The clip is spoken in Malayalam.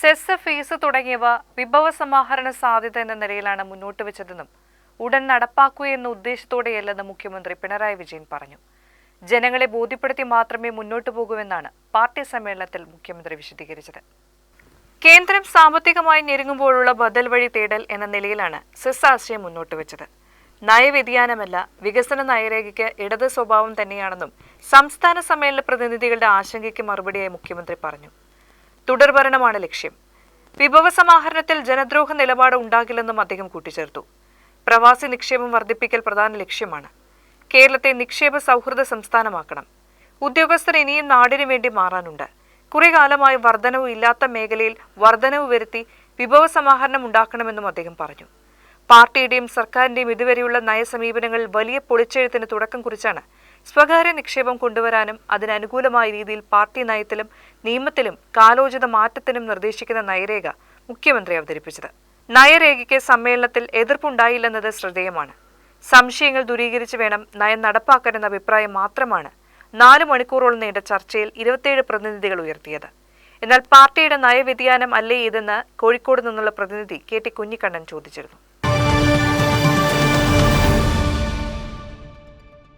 സെസ് ഫീസ് തുടങ്ങിയവ വിഭവ സമാഹരണ സാധ്യത എന്ന നിലയിലാണ് മുന്നോട്ട് വെച്ചതെന്നും ഉടൻ നടപ്പാക്കുകയെന്ന ഉദ്ദേശത്തോടെയല്ലെന്ന് മുഖ്യമന്ത്രി പിണറായി വിജയൻ പറഞ്ഞു. ജനങ്ങളെ ബോധ്യപ്പെടുത്തി മാത്രമേ മുന്നോട്ടു പോകൂവെന്നാണ് പാർട്ടി സമ്മേളനത്തിൽ മുഖ്യമന്ത്രി വിശദീകരിച്ചത്. കേന്ദ്രം സാമ്പത്തികമായി ഞെരുങ്ങുമ്പോഴുള്ള ബദൽ വഴി തേടൽ എന്ന നിലയിലാണ് സെസ് ആശയം മുന്നോട്ട് വെച്ചത്. നയവ്യതിയാനമല്ല വികസന നയരേഖയ്ക്ക് ഇടത് സ്വഭാവം തന്നെയാണെന്നും സംസ്ഥാന സമ്മേളന പ്രതിനിധികളുടെ ആശങ്കയ്ക്ക് മറുപടിയായി മുഖ്യമന്ത്രി പറഞ്ഞു. തുടർഭരണമാണ് ലക്ഷ്യം. വിഭവ സമാഹരണത്തിൽ ജനദ്രോഹ നിലപാട് ഉണ്ടാകില്ലെന്നും അദ്ദേഹം കൂട്ടിച്ചേർത്തു. പ്രവാസി നിക്ഷേപം വർദ്ധിപ്പിക്കൽ പ്രധാന ലക്ഷ്യമാണ്. കേരളത്തെ നിക്ഷേപ സൗഹൃദ സംസ്ഥാനമാക്കണം. ഉദ്യോഗസ്ഥർ ഇനിയും നാടിനു വേണ്ടി മാറാനുണ്ട്. കുറെ കാലമായി വർധനവ് ഇല്ലാത്ത മേഖലയിൽ വർധനവ് വരുത്തി വിഭവ സമാഹരണം ഉണ്ടാക്കണമെന്നും അദ്ദേഹം പറഞ്ഞു. പാർട്ടിയുടെയും സർക്കാരിന്റെയും ഇതുവരെയുള്ള നയസമീപനങ്ങളിൽ വലിയ പൊളിച്ചെഴുത്തിന് തുടക്കം കുറിച്ചാണ് സ്വകാര്യ നിക്ഷേപം കൊണ്ടുവരാനും അതിനനുകൂലമായ രീതിയിൽ പാർട്ടി നയത്തിലും നിയമത്തിലും കാലോചിത മാറ്റത്തിനും നിർദ്ദേശിക്കുന്ന നയരേഖ മുഖ്യമന്ത്രി അവതരിപ്പിച്ചത്. നയരേഖയ്ക്ക് സമ്മേളനത്തിൽ എതിർപ്പുണ്ടായില്ലെന്നത് ശ്രദ്ധേയമാണ്. സംശയങ്ങൾ ദൂരീകരിച്ച് വേണം നയം നടപ്പാക്കാനെന്ന അഭിപ്രായം മാത്രമാണ് നാല് മണിക്കൂറോളം നീണ്ട ചർച്ചയിൽ ഇരുപത്തിയേഴ് പ്രതിനിധികൾ ഉയർത്തിയത്. എന്നാൽ പാർട്ടിയുടെ നയവ്യതിയാനം അല്ലേ ഇതെന്ന് കോഴിക്കോട് നിന്നുള്ള പ്രതിനിധി കെ ടി കുഞ്ഞിക്കണ്ണൻ ചോദിച്ചിരുന്നു.